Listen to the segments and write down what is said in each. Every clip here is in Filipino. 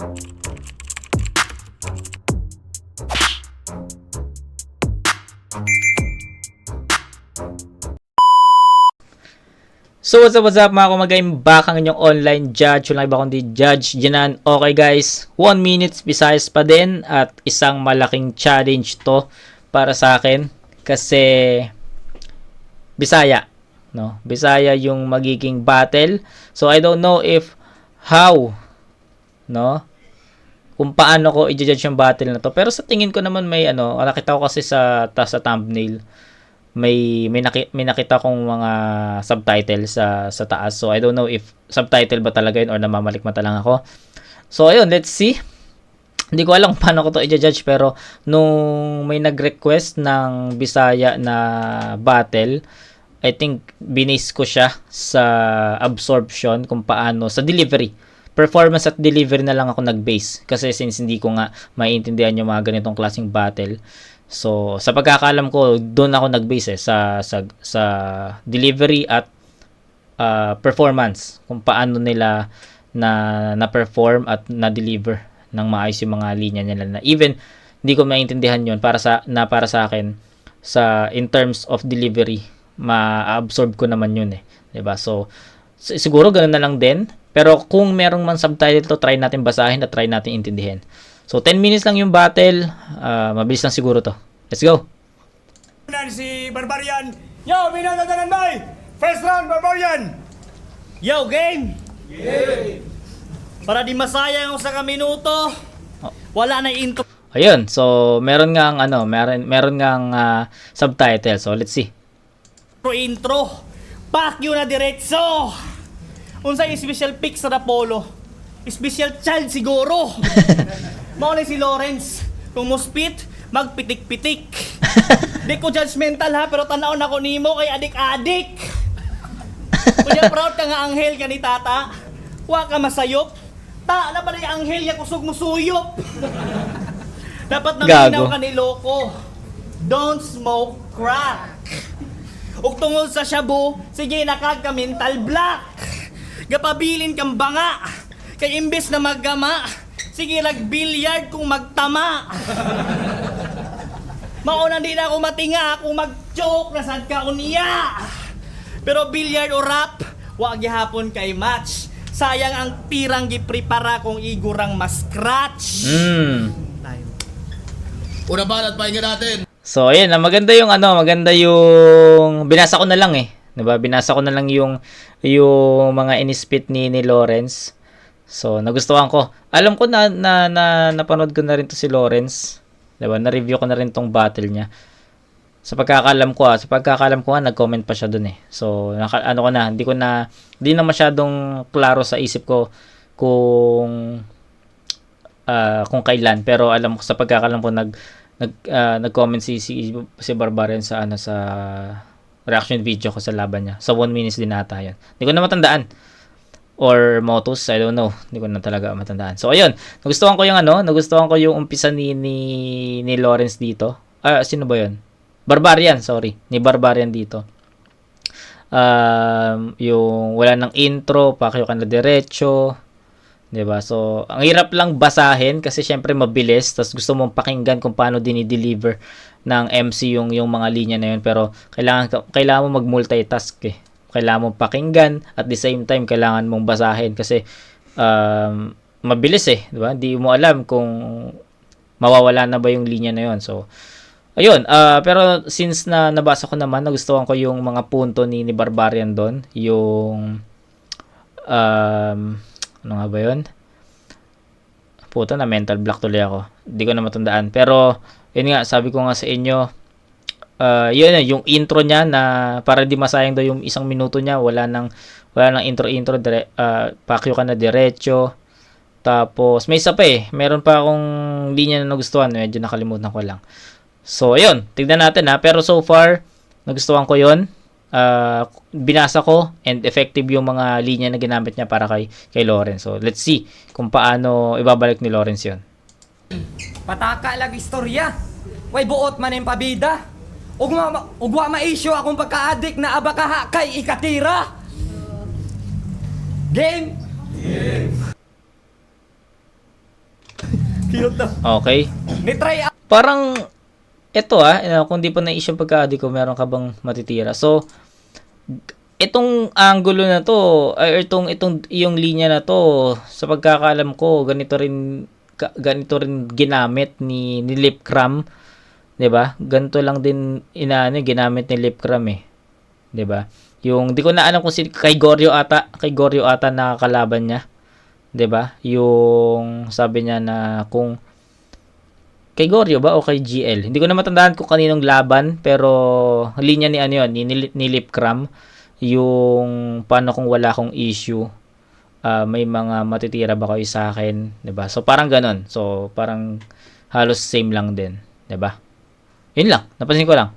So what's up, what's up mga kumagayin, back inyong online judge. Wala iba kundi Judge Janan. Okay guys, 1 minutes Visayas pa din at isang malaking challenge to para sa akin kasi Bisaya, no? Bisaya yung magiging battle. So I don't know if how, no? Kung paano ko i-judge yung battle na to. Pero sa tingin ko naman may ano, nakita ko kasi sa ta, sa thumbnail may may, naki, may nakita kong mga subtitle sa sa taas. So I don't know if subtitle ba talaga yun or namamalikmata lang ako. So ayun, let's see. Hindi ko alam paano ko to i-judge pero nung may nag-request ng Bisaya na battle, I think binis ko siya sa absorption kung paano sa delivery. Performance at delivery na lang ako nag-base kasi since hindi ko nga maiintindihan yung mga ganitong klaseng battle. So, sa pagkakalam ko, doon ako nag-base eh, sa, sa, sa delivery at uh, performance. Kung paano nila na, na-perform at na-deliver ng maayos yung mga linya nila na even hindi ko maintindihan yon para sa na para sa akin sa in terms of delivery ma-absorb ko naman yun eh 'di ba so si- siguro ganoon na lang din pero kung merong man subtitle to try natin basahin at try natin intindihin So 10 minutes lang yung battle. Ah, mabilis lang siguro to. Let's go. Si Barbarian. Yo, binatatanan bay! First round, Barbarian! Yo, game! Para di masayang sa kaminuto, wala na intro Ayun. So meron ngang ano, meron meron ngang ah, subtitle. So let's see. intro. Pak yun na diretso! Unsa yung special pick sa Rapolo? Special child siguro! Mao ni si Lawrence. Kung muspit, magpitik-pitik. Di ko judgmental ha, pero tanaw na ko nimo kay adik-adik. Kunya proud ka nga anghel ka ni tata. Wa ka masayop. Ta na ba ni anghel ya kusog mo suyop. Dapat naminaw ka ni loko. Don't smoke crack. Ug tungod sa shabu, sige nakag ka mental block. Gapabilin kang banga. Kay imbes na maggama, sige lag-billiard kung magtama. Mauna di na ako matinga kung mag-joke na sad ka unya. Pero billiard o rap, wag gihapon kay match. Sayang ang pirang giprepara kung igurang mas scratch. Mm. Tayo. Una ba at pahinga natin? So ayun, ah, maganda yung ano, maganda yung binasa ko na lang eh. 'Di? Binasa ko na lang yung yung mga inispit ni ni Lawrence. So nagustuhan ko. Alam ko na na, na napanood ko na rin to si Lawrence. 'Di ba? Na-review ko na rin tong battle niya. Sa pagkakalam ko ah, sa pagkakalam ko ah, nag-comment pa siya dun eh. So naka, ano ko na, hindi ko na hindi na masyadong klaro sa isip ko kung ah, kung kailan pero alam ko sa pagkakalam ko nag nag ah, nag-comment si si si Barbarian sa ano sa reaction video ko sa laban niya. Sa 1 minutes din ata 'yan. Hindi ko na matandaan. Or Motus, I don't know. Hindi ko na talaga matandaan. So ayun, nagustuhan ko yung ano, nagustuhan ko yung umpisa ni ni, ni Lawrence dito. Ah, sino ba 'yon? Barbarian, sorry. Ni Barbarian dito. Um, yung wala nang intro, pakyo ka na diretso. 'Di ba? So, ang hirap lang basahin kasi syempre mabilis, tapos gusto mong pakinggan kung paano dinideliver ng MC yung yung mga linya na yun, pero kailangan ka- kailangan mo mag-multitask eh. Kailangan mong pakinggan at the same time kailangan mong basahin kasi um, mabilis eh, 'di ba? Hindi mo alam kung mawawala na ba yung linya na yun. So, ayun, ah, pero since na nabasa ko naman, nagustuhan ko yung mga punto ni, ni Barbarian doon, yung um, ano nga ba yun? Puta na mental block tuloy ako. Hindi ko na matandaan. Pero, yun nga, sabi ko nga sa inyo, uh, yun na, yung intro niya na para di masayang daw yung isang minuto niya, wala nang, wala nang intro-intro, dire, uh, pakyo ka na diretso. Tapos, may isa pa eh. Meron pa akong linya na nagustuhan. Medyo nakalimutan ko lang. So, ayun. Tignan natin ha. Pero so far, nagustuhan ko yon Ah, binasa ko and effective yung mga linya na ginamit niya para kay kay Lawrence. So, let's see kung paano ibabalik ni Lawrence yon. Pataka lag istorya. Way buot man yung pabida. Ugwa, ugwa ma-issue akong pagka-addict na abakaha kay ikatira. Game. Cute na. Okay. Ni-try Parang, eto ah, eh, kung di pa na-issue pagka-adik ko, meron ka bang matitira? So, itong angulo na to, ay itong, itong, yung linya na to, sa pagkakaalam ko, ganito rin, ganito rin ginamit ni, ni Lip Cram. 'di ba? Ganito lang din inaano ginamit ni Lip Cram eh. 'Di ba? Yung di ko na alam kung si kay Goryo ata, kay Goryo ata nakakalaban niya. 'Di ba? Yung sabi niya na kung kay Goryo ba o kay GL? Hindi ko na matandaan kung kaninong laban pero linya ni ano yun, ni, ni, ni Lip Cram yung paano kung wala akong issue ah, may mga matitira ba kayo sa akin, 'di ba? So parang ganon. So parang halos same lang din, 'di ba? Yun lang, napansin ko lang.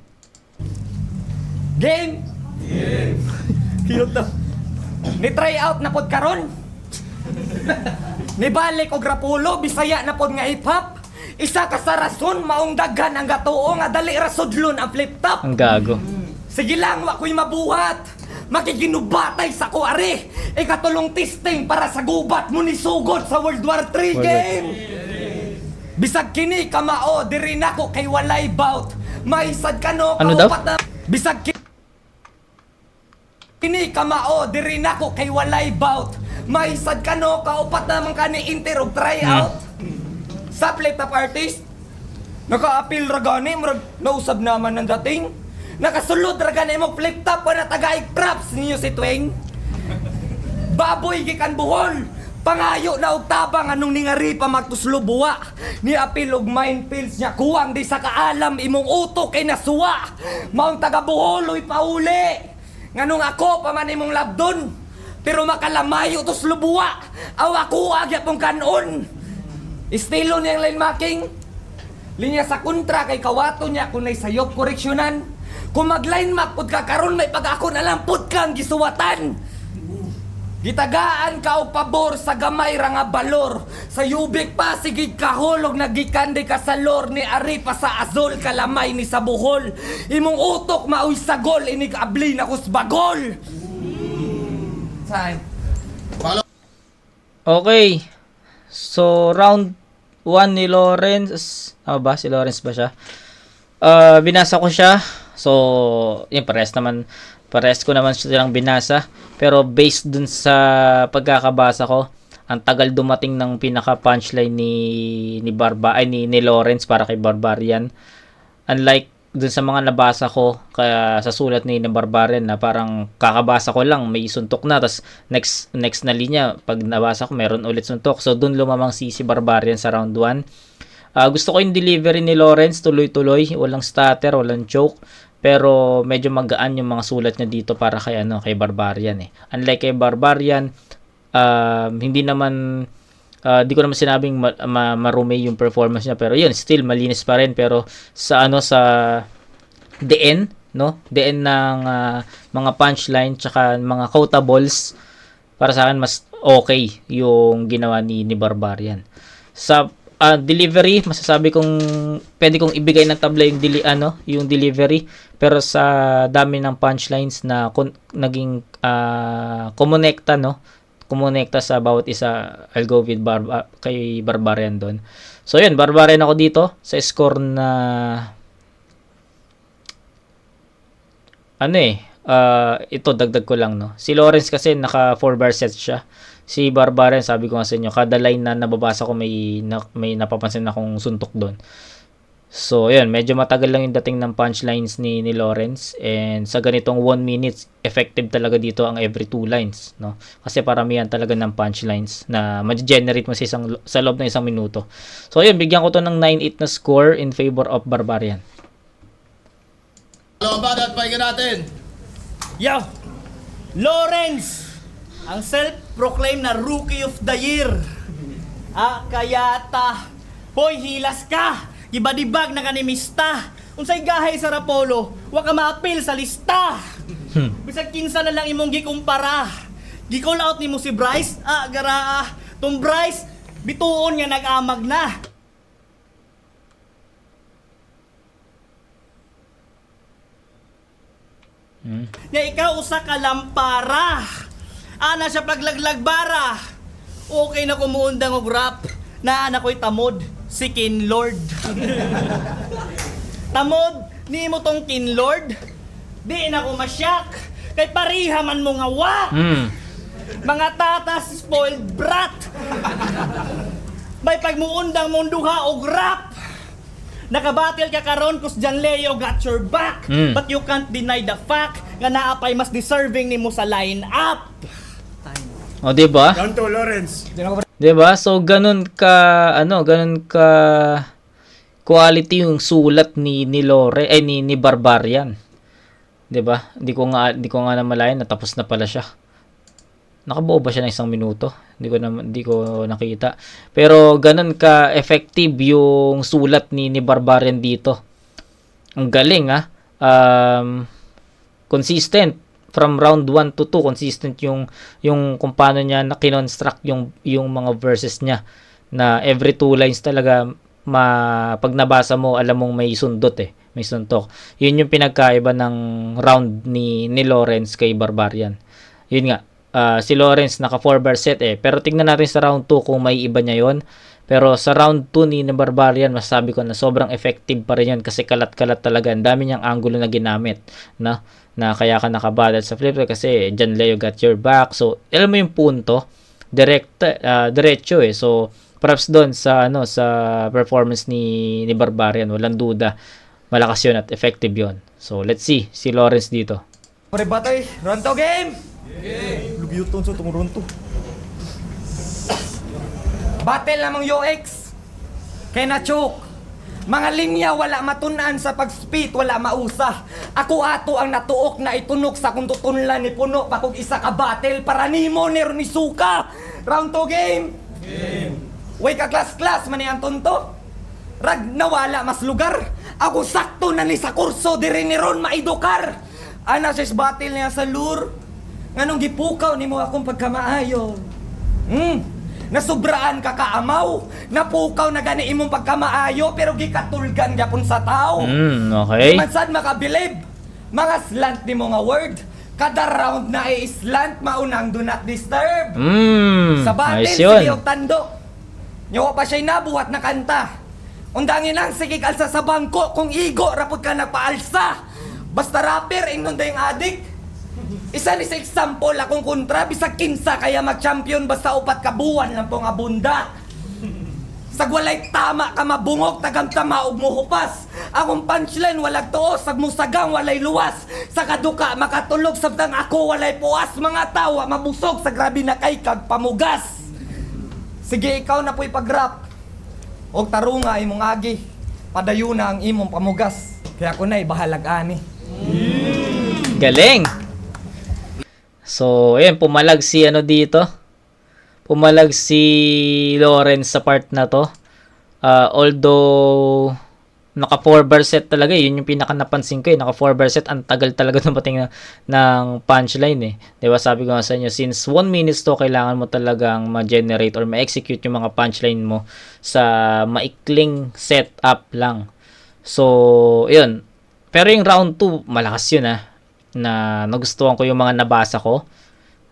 game. Cute na. Ni-try out na pod karon. Nibalik og rapulo bisaya na pod nga hip hop. Isa ka sa rason maong daghan ang gatuo nga dali ra sudlon ang flip top. Ang gago. Sige lang, wa ko'y mabuhat. Makikinubatay sa kuari. Ikatulong testing para sa gubat mo ni sugod sa World War III World War- game. Bisag kini kamao diri nako kay walay bout. Maisad ka no Ano daw? kaupat na bisag ki- kini kamao diri nako kay walay bout. Maisad ka no kaupat naman ka ni inter og tryout. Sa flip top artist, Naka-appeal ra gani, murag nausab naman ng dating. Nakasulod ra gani mo flip top pa na tagaig props ninyo si Tweng. Baboy gikan buhol. Pangayo na og tabang anong ningari pa magtuslubuwa. Ni apil og minefields niya kuwang di sa kaalam imong utok kay nasuwa. Maong taga buholoy pauli. Nganong ako pa man imong labdon. Pero makalamayo to slubuwa. Aw ako agya pong kanon. Estilo niyang line marking. Linya sa kontra kay kawato niya kung nay sayop koreksyonan. Kung mag-line map pud ka karon may pag ako na lang pud kang gisuwatan. Gitagaan ka og pabor sa gamay ra nga balor. Sa yubik pa sigig kahulog nagikande ka sa lor ni ari pa sa azol kalamay ni sa buhol. Imong utok maoy sagol inig abli na kus bagol. Saan? Follow Okay. So, round 1 ni Lawrence. Ano ba? Si Lawrence ba siya? Ah, binasa ko siya. So, yun, pares naman. Pares ko naman silang binasa. Pero based dun sa pagkakabasa ko, ang tagal dumating ng pinaka punchline ni ni Barba ay ni, ni Lawrence para kay Barbarian. Unlike dun sa mga nabasa ko kaya sa sulat ni na Barbarian na parang kakabasa ko lang may suntok na tas next next na linya pag nabasa ko meron ulit suntok. So dun lumamang si si Barbarian sa round 1 Ah, gusto ko yung delivery ni Lawrence tuloy-tuloy walang stutter walang choke pero medyo magaan yung mga sulat niya dito para kay ano kay Barbarian eh. Unlike kay Barbarian um, hindi naman ah, di ko naman sinabing ma- ma- marumi yung performance niya pero yun still malinis pa rin. Pero sa ano sa the end no? The end ng ah, mga punchline tsaka mga quotables para sa akin mas okay yung ginawa ni ni Barbarian. Sa ah, delivery masasabi kong pwede kong ibigay ng tabla yung deli, ano yung delivery. Pero sa dami ng punchlines na kun- naging ah, kumonekta no kumonekta sa bawat isa I'll go with Bar- ah, kay Barbarian doon so yun Barbarian ako dito sa score na ano eh, ah, ito dagdag ko lang no. Si Lawrence kasi naka 4 bar set siya. Si Barbarian sabi ko nga sa inyo, kada line na nababasa ko may na, may napapansin akong suntok doon. So, yun, medyo matagal lang yung dating ng punchlines ni, ni Lawrence and sa ganitong 1 minutes, effective talaga dito ang every 2 lines, no? Kasi paramihan talaga ng punchlines na ma-generate mo sa, isang, sa loob ng isang minuto. So, yun, bigyan ko to ng 9-8 na score in favor of Barbarian. ang bada at pahinga natin. Yo! Lawrence! Ang self-proclaimed na Rookie of the Year. Ah, kayata. Hoy, hilas ka! Ibadibag na kanimista. Unsay gahay sa Rapolo, wa ka maapil sa lista. Bisag kinsa na lang imong gikumpara. Gicall out nimo si Bryce, ah, garaa. Tung Bryce, bituon nga nag-amag na. Nga ikaw usa ka lampara. Ana siya paglaglagbara. Okay na kumuundang og rap. Na ana ko'y tamod. Si Kinlord. Tamod, ni mo tong Kinlord, di na ko masyak, kay pariha man mo nga wak. Hmm. Mga tatas spoiled brat. May pagmuundang mong duha og rap. Nakabatil ka karon kus Jan Leo got your back. Mm. But you can't deny the fact nga naapay mas deserving nimo sa line up. O, di ba? 2, Lawrence. 'Di ba? So ganun ka ano, ganun ka quality yung sulat ni ni Lore eh ni ni Barbarian. 'Di ba? Hindi ko nga hindi ko nga namalayan natapos na pala siya. Nakabuo ba siya ng isang minuto? Hindi ko na hindi ko nakita. Pero ganun ka effective yung sulat ni ni Barbarian dito. Ang galing ah. Um, consistent from round 1 to 2 consistent yung yung kung paano niya na kinonstruct yung yung mga verses niya. Na every two lines talaga ma pag nabasa mo alam mong may sundot eh may suntok. Yun yung pinagkaiba ng round ni ni Lawrence kay Barbarian. Yun nga ah, si Lawrence naka 4 bar set eh. Pero tingnan natin sa round 2 kung may iba niya yon pero sa round 2 ni ni Barbarian masasabi ko na sobrang effective pa rin yan kasi kalat-kalat talaga. Ang dami niyang angulo na ginamit na na kaya ka nakabalad sa flip kasi John Leo got your back so alam mo yung punto direct ah, diretso eh so props doon sa ano sa performance ni ni Barbarian walang duda malakas yun at effective yun so let's see si Lawrence dito Pre batay, Ronto game! Lugyuton sa tong ronto. Battle namang UX. Kay Nachok. Mga linya wala matunan sa pag-spit, wala mausa. Ako ato ang natuok na itunok sa kung tutunlan ni Puno pa kung isa ka battle para nimo ni ni Suka. Round 2 game. Game. Way ka class-class man ang tonto. Rag nawala mas lugar. Ako sakto na ni sa kurso diri ni Ron maidokar. Ana sa battle niya sa lure. Nganong gipukaw nimo akong pagkamaayo. Hmm. Nasubraan ka kaamaw. Napukaw na gani imong pagkamaayo pero gikatulgan gyapon sa tao. mm, okay Man sad makabilib. Mga slant ni mo nga word. Kada round na ay slant maunang do not disturb. mm, Sa batin, yun sige og tando. Nyawa pa siya'y nabuhat na kanta. Undangin lang, sige kalsa sa bangko kung igo rapod ka nagpaalsa. Basta rapper, ingnon yung adik. Isa ni sa example akong kontra, bisag kinsa kaya mag-champion basta upat ka buwan lang pong abunda. Sagwalay tama ka mabungok, tagang tama og muhupas. Akong punchline walag tuos, sag musagang walay luwas. Sa kaduka makatulog sabtang ako walay puas. Mga tawa mabusog sa grabe na kay kag pamugas. Sige, ikaw na po'y pag-rap. Og tarunga imong agi. Padayon na ang imong pamugas. Kaya ako na'y bahalag ani. Galing! So, ayun, pumalag si ano dito. Pumalag si Lawrence sa part na to. Ah, although, naka 4 bar set talaga. Yun yung pinaka napansin ko eh. Naka 4 bar set. Ang tagal talaga dumating na, ng punchline eh. Ba sabi ko nga sa inyo, since 1 minutes to, kailangan mo talagang ma-generate or ma-execute yung mga punchline mo sa maikling setup lang. So, yun. Pero yung round 2, malakas yun ah. Na nagustuhan ko yung mga nabasa ko.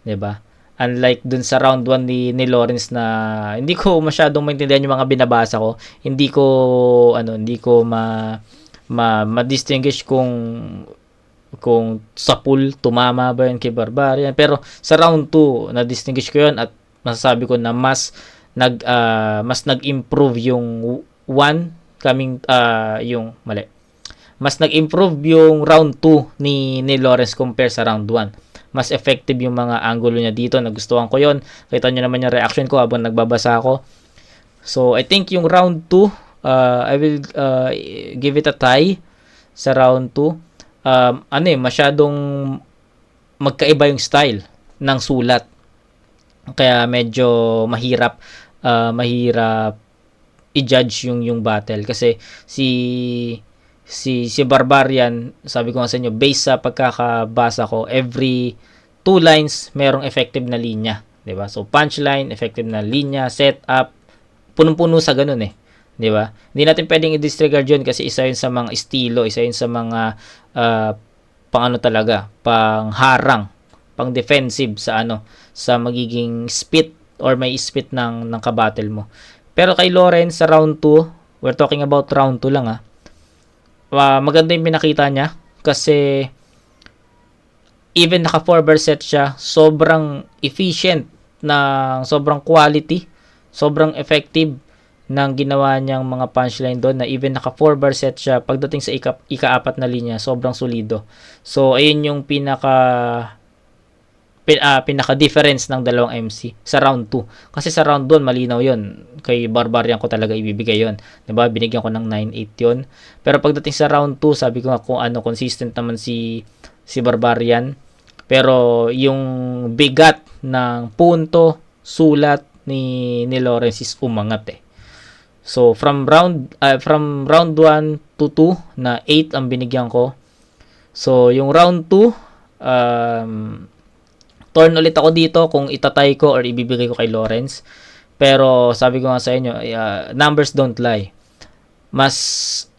'Di ba? Unlike dun sa round 1 ni, ni Lawrence na hindi ko masyadong maintindihan yung mga binabasa ko. Hindi ko ano, hindi ko ma ma, ma-distinguish kung kung sa pool tumama ba yun kay Barbarian. Pero sa round 2, na-distinguish ko yun at masasabi ko na mas nag ah, mas nag-improve yung 1 coming ah, yung mali mas nag-improve yung round 2 ni, ni Lawrence compare sa round 1. Mas effective yung mga angulo niya dito. Nagustuhan ko yon Kita nyo naman yung reaction ko habang nagbabasa ako. So, I think yung round 2, uh, I will uh, give it a tie sa round 2. Um, ano eh, masyadong magkaiba yung style ng sulat. Kaya medyo mahirap uh, mahirap i-judge yung yung battle kasi si si si Barbarian, sabi ko nga sa inyo, based sa pagkakabasa ko, every two lines merong effective na linya, 'di ba? So punchline, effective na linya, setup, punong-puno sa ganun eh. 'Di ba? Hindi natin pwedeng i-disregard 'yun kasi isa 'yun sa mga estilo, isa 'yun sa mga uh, pang ano talaga, pang harang, pang defensive sa ano, sa magiging spit or may spit ng ng kabattle mo. Pero kay Lawrence sa round 2, we're talking about round 2 lang ah. Ah, maganda yung pinakita niya kasi even naka 4 bar set siya, sobrang efficient ng sobrang quality, sobrang effective ng ginawa niyang mga punchline doon na even naka 4 bar set siya pagdating sa ika, ika-apat na linya sobrang solido. So ayun yung pinaka pin, ah, pinaka difference ng dalawang MC sa round 2 kasi sa round 2 malinaw yon kay Barbarian ko talaga ibibigay yon 'di ba? Binigyan ko ng 9-8 yon pero pagdating sa round 2 sabi ko nga kung ano consistent naman si si Barbarian. Pero yung bigat ng punto sulat ni ni Lawrence is umangat eh. So from round uh, from round 1 to 2 na 8 ang binigyan ko. So yung round 2 um turn ulit ako dito kung itatay ko or ibibigay ko kay Lawrence. Pero sabi ko nga sa inyo, uh, numbers don't lie. Mas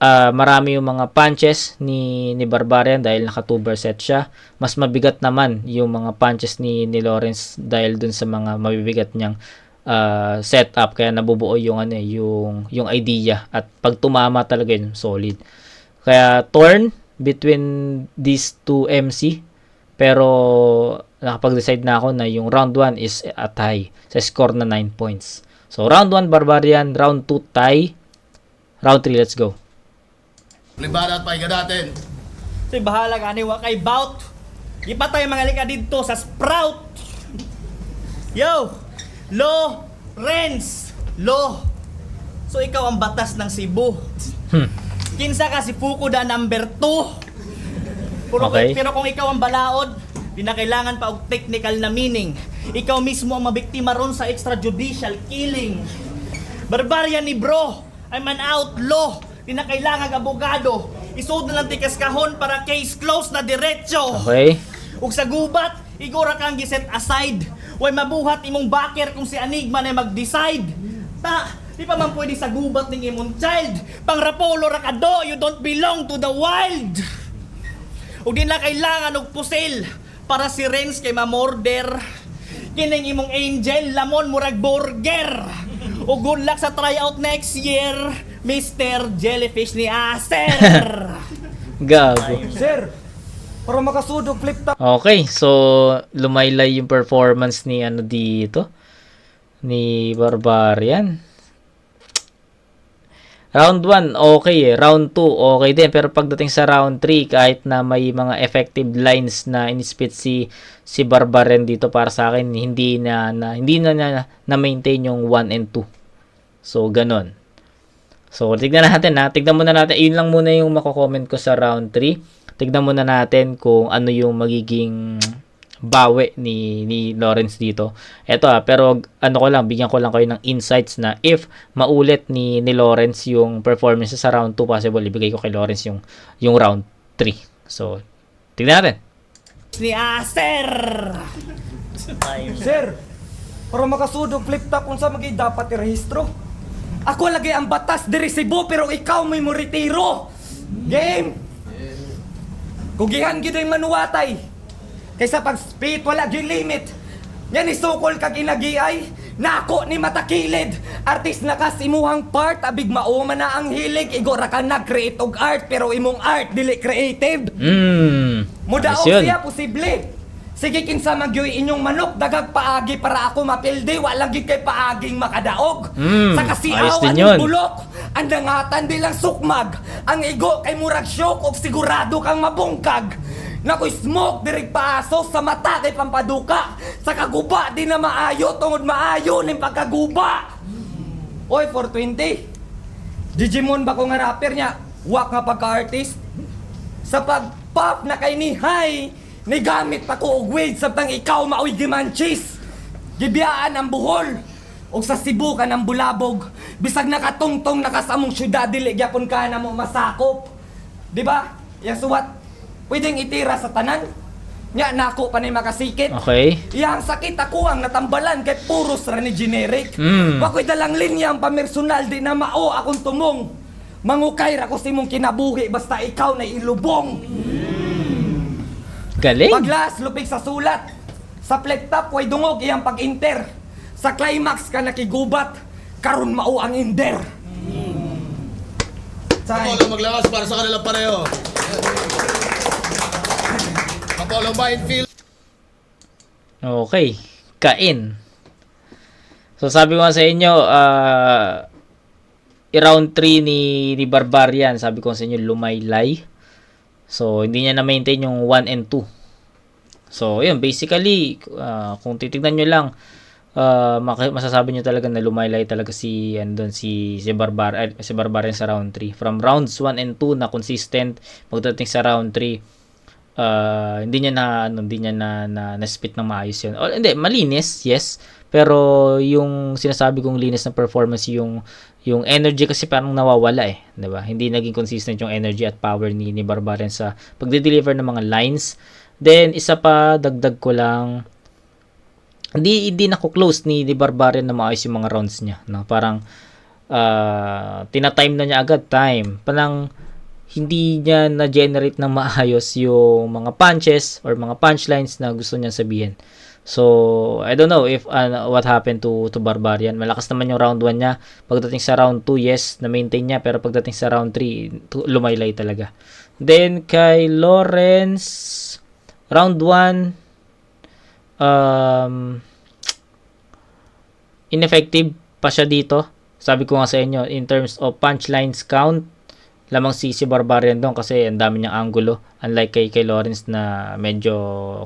uh, marami yung mga punches ni ni Barbarian dahil naka 2 bar set siya. Mas mabigat naman yung mga punches ni ni Lawrence dahil dun sa mga mabibigat niyang uh, setup kaya nabubuo yung ano eh, yung yung idea at pag tumama talaga yun solid kaya torn between these two MC pero nakapag-decide na ako na yung round 1 is a tie sa score na 9 points so round 1 Barbarian round 2 tie round 3 let's go Libada at pahinga natin. Say bahala ka ni kay bout. Ipatay mga lika dito sa Sprout. Yo, Lo, Renz, Lo. So ikaw ang batas ng Cebu. Hmm. Kinsa ka si Fukuda number 2. Pero, Okay. pero kung ikaw ang balaod, pinakailangan pa og technical na meaning. Ikaw mismo ang mabiktima ron sa extrajudicial killing. Barbarian ni bro, I'm an outlaw. Pinakailangan abogado. Isod na lang tikas kahon para case closed na diretso. okay Ug sa gubat, igora kang giset aside. Way mabuhat imong backer kung si Enigma na mag-decide. Ta, di pa man pwede sa gubat ning imong child. Pang rapolo ra ka do, you don't belong to the wild. Ug di na kailangan og pusil para si Renz kay mamorder. Kining imong angel, lamon murag burger. Ug good luck sa tryout next year, Mr. Jellyfish ni Aster. gago Sir, para makasudog flip top. Okay, so lumaylay yung performance ni ano dito ni Barbarian. Round 1, okay. Round 2, okay din. Pero pagdating sa round 3, kahit na may mga effective lines na inispit si si Barbarian dito para sa akin, hindi na, na hindi na na, na maintain yung 1 and 2. So, ganon. So, tignan natin ha. Tignan muna natin. Yun lang muna yung mako-comment ko sa round 3. Tignan muna natin kung ano yung magiging bawi ni, ni Lawrence dito. Eto ah, pero ano ko lang, bigyan ko lang kayo ng insights na if maulit ni, ni Lawrence yung performance sa round 2, possible ibigay ko kay Lawrence yung, yung round 3. So, tignan natin. ni Aster. Sir, para makasudog flip top unsa magi dapat irehistro? Ako lagi ang batas diri Cebu pero ikaw may mo retiro. Game. Kugihan gid ang manuwatay. Kaysa pag speed wala gyud limit. Yan isukol kag inagiay. Nako ni matakilid. Artist na kas imuhang part abig mauma na ang hilig igo ra ka nag-create og art pero imong art dili creative. Hmm. Mudaog yun. siya posible. Sige kinsa magyoy inyong manok dagag paagi para ako mapildi wala gid kay paaging makadaog. Mm, sa kasiaw ang bulok. Ang dangatan di lang sukmag. Ang igo kay murag shock og sigurado kang mabungkag. Nakoy smoke diri paso sa mata kay pampaduka. Sa kaguba di na maayo tungod maayo ning pagkaguba. Oy 420. Digimon ba ko nga rapper niya? Wak nga pagka-artist? Sa pag-pop na kay ni Hay, ni gamit pa ko og weed sabtang ikaw maoy gimanchis. Gibiyaan ang buhol. O sa Cebu ka ng bulabog. Bisag nakatungtong nakasamong syudad dili gyapon ka na mo masakop. Di ba? Yang suwat, pwedeng itira sa tanan. Nya nako pa ni makasikit. Okay. Yang sakit ako ang natambalan kay puros ra ni generic. Mm. Wako'y dalang linya ang pamersonal di na mao akong tumong. Mangukay ra ko si mong kinabuhi basta ikaw na ilubong. Galing. Paglas lupig sa sulat. Sa flat top way dungog iyang pag-enter. Sa climax ka nakigubat. karon mao ang inder. Say. Apollo maglakas para sa kanilang pareho. Apollo Minefield. Okay. Kain. So sabi ko sa inyo, ah i-round 3 ni, ni Barbarian, sabi ko sa inyo, lumaylay. So, hindi niya na-maintain yung 1 and 2. So, yun, basically, ah, kung titignan nyo lang, maki- masasabi nyo talaga na lumaylay talaga si, andun, si, si, Barbar, eh, si Barbarian sa round 3. From rounds 1 and 2 na consistent, pagdating sa round 3, ah, hindi niya na ano, hindi niya na na, na spit ng maayos 'yun. O, hindi, malinis, yes. Pero yung sinasabi kong linis na performance yung yung energy kasi parang nawawala eh, 'di ba? Hindi naging consistent yung energy at power ni ni Barbarian sa pagde-deliver ng mga lines. Then isa pa dagdag ko lang hindi hindi nako-close ni ni Barbarian na maayos yung mga rounds niya, no? Parang ah tina-time na niya agad time. Parang hindi niya na-generate ng maayos yung mga punches or mga punchlines na gusto niya sabihin. So, I don't know if ano, what happened to to Barbarian. Malakas naman yung round 1 niya. Pagdating sa round 2, yes, na-maintain niya. Pero pagdating sa round 3, tu- lumaylay talaga. Then, kay Lawrence, round 1, um, ineffective pa siya dito. Sabi ko nga sa inyo, in terms of punchlines count, lamang si si Barbarian doon kasi ang dami niyang angulo. Unlike kay kay Lawrence na medyo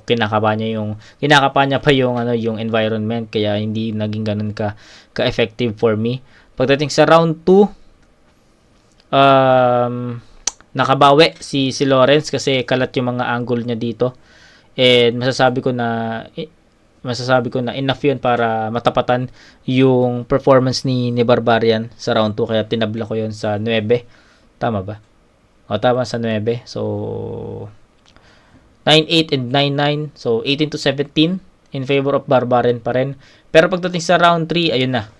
kinakapa niya yung kinakapa niya pa yung ano yung environment. Kaya hindi naging ganun ka ka effective for me. Pagdating sa round 2 um nakabawi si si Lawrence kasi kalat yung mga angle niya dito. And masasabi ko na masasabi ko na enough yun para matapatan yung performance ni ni Barbarian sa round 2 kaya tinabla ko yun sa 9 Tama ba? O, tama sa 9. So, 9-8 and 9-9. So, 18 to 17 in favor of Barbarian pa rin. Pero pagdating sa round 3, ayun na.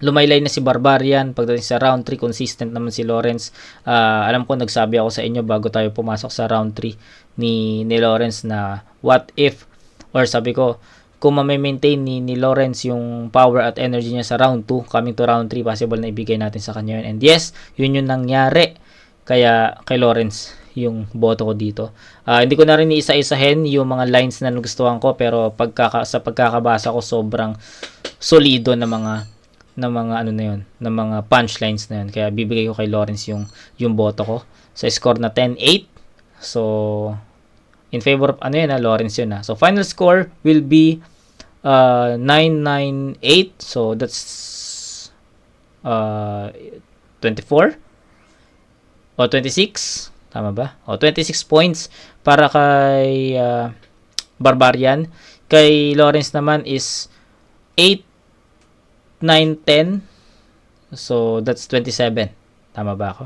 Lumaylay na si Barbarian. Pagdating sa round 3, consistent naman si Lawrence. Ah, alam ko, nagsabi ako sa inyo bago tayo pumasok sa round 3 ni, ni Lawrence na what if, or sabi ko, kung ma-maintain ni, ni Lawrence yung power at energy niya sa round 2, coming to round 3, possible na ibigay natin sa kanya yun. And yes, yun yung nangyari. Kaya kay Lawrence yung boto ko dito. Ah, hindi ko na rin iisa-isahin yung mga lines na nagustuhan ko pero pagkaka, sa pagkakabasa ko sobrang solido na mga na mga ano na yun, na mga punchlines na yun. Kaya bibigay ko kay Lawrence yung yung boto ko sa score na 10-8. So in favor of ano yun, ah, Lawrence yun ah. So final score will be uh, 998. So that's uh, 24 o 26. Tama ba? O 26 points para kay uh, Barbarian. Kay Lawrence naman is 8 9 10. So that's 27. Tama ba ako?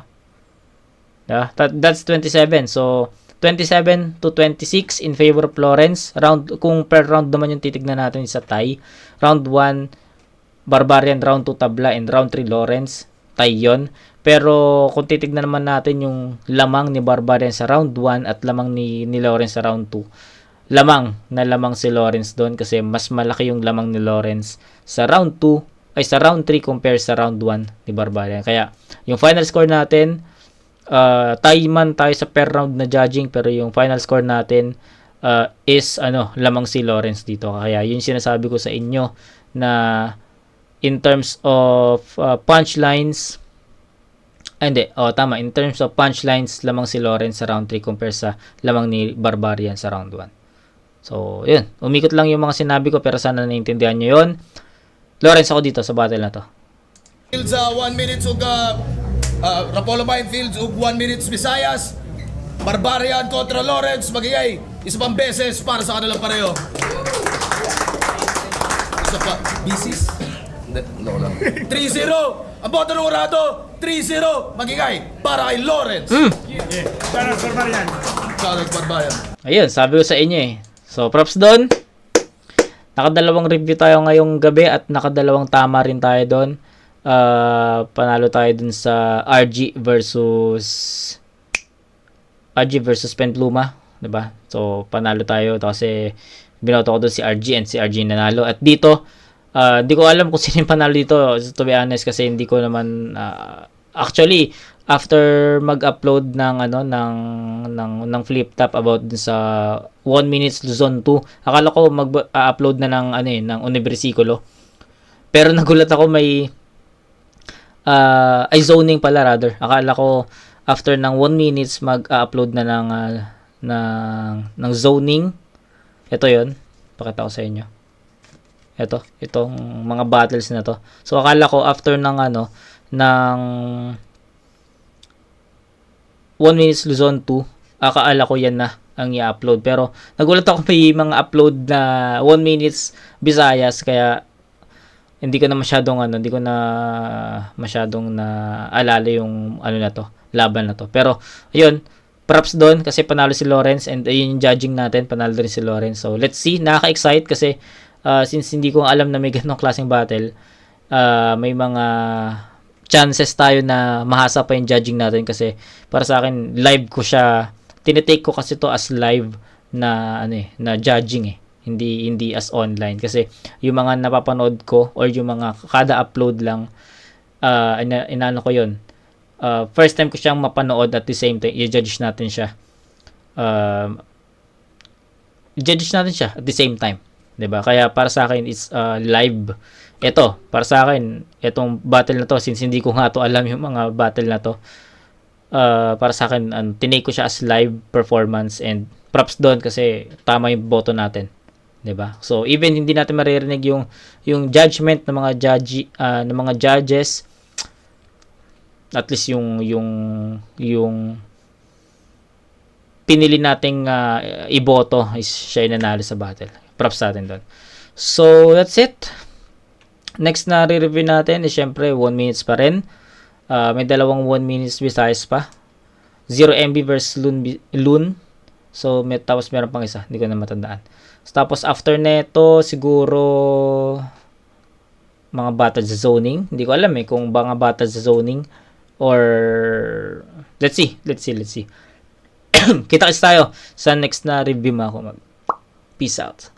Yeah, that, that's 27. So 27 to 26 in favor of Lawrence. Round kung per round naman yung titignan natin sa tie. Round 1 Barbarian, round 2 Tabla and round 3 Lawrence. Tie yon. Pero kung titignan naman natin yung lamang ni Barbarian sa round 1 at lamang ni, ni Lawrence sa round 2. Lamang na lamang si Lawrence doon kasi mas malaki yung lamang ni Lawrence sa round 2 ay sa round 3 compare sa round 1 ni Barbarian. Kaya yung final score natin uh, tie man tayo sa per round na judging pero yung final score natin uh, is ano lamang si Lawrence dito. Kaya yun sinasabi ko sa inyo na in terms of uh, punchlines ah, hindi. Oh tama. In terms of punchlines lamang si Lawrence sa round 3 compare sa lamang ni Barbarian sa round 1 so yun. Umikot lang yung mga sinabi ko pero sana naiintindihan nyo yun. Lawrence ako dito sa battle na to. Uh, 1 minute ug uh, uh, Rapolo Minefields ug 1 minutes Visayas. Barbarian kontra Lawrence magigay isa pang beses para sa kanilang pareho. Isa pa. Bisis? No lang. 3-0. Ang boto ng Urado, 3-0. Magigay para kay Lawrence. Yeah. Charles Barbarian. Charles Barbarian. Ayun, sabi ko sa inyo eh. So, props doon. Nakadalawang review tayo ngayong gabi at nakadalawang tama rin tayo doon. Ah, panalo tayo dun sa RG versus RG versus Penpluma, 'di ba? So, panalo tayo kasi binoto ko doon si RG and si RG nanalo. At dito, Ah, Hindi ko alam kung sino yung panalo dito, to be honest, kasi hindi ko naman, ah, actually, after mag-upload ng ano ng ng ng flip top about dun sa 1 minutes Luzon 2 akala ko mag-upload na ng ano eh ng Universikulo pero nagulat ako may ah ay zoning pala rather. Akala ko after ng 1 minutes mag-upload na ng ah, ng ng zoning. Ito yon pakita ko sa inyo. Ito. Itong mga battles na to. So akala ko after ng ano ng 1 minutes Luzon 2, akaala ko yan na ang i-upload. Pero nagulat ako may mga upload na 1 minutes Visayas kaya hindi ko na masyadong ano, hindi ko na masyadong na alala yung ano na to, laban na to. Pero ayun, props doon kasi panalo si Lawrence and ayun yung judging natin, panalo rin si Lawrence. So let's see, nakaka-excite kasi uh, since hindi ko alam na may ganong klaseng battle, uh, may mga chances tayo na mahasa pa yung judging natin kasi para sa akin live ko siya tinitake ko kasi to as live na ano eh na judging eh hindi hindi as online. Kasi yung mga napapanood ko or yung mga kada upload lang uh, ina, inaano ko yon uh, first time ko siyang mapanood at the same time i-judge natin siya. Um i-judge natin siya at the same time 'di ba? Kaya para sa akin it's uh, live. Ito, para sa akin, itong battle na to, since hindi ko nga to alam yung mga battle na to, uh, para sa akin, um, tinake ko siya as live performance and props doon kasi tama yung boto natin. 'Di ba? So even hindi natin maririnig yung yung judgment ng mga judge uh, ng mga judges at least yung yung yung pinili nating uh, iboto is siya yung nanalo sa battle. Props sa atin doon. So that's it. Next na re-review natin is syempre 1 minutes pa rin. Uh, may dalawang 1 minutes Visayas pa. 0 MB versus Loon. Loon. So, may, tapos meron pang isa. Hindi ko na matandaan. Tapos after neto, siguro mga bata sa zoning. Hindi ko alam eh kung mga bata sa zoning or let's see, let's see, let's see. Kita-kits tayo sa next na review mga kumag. Peace out.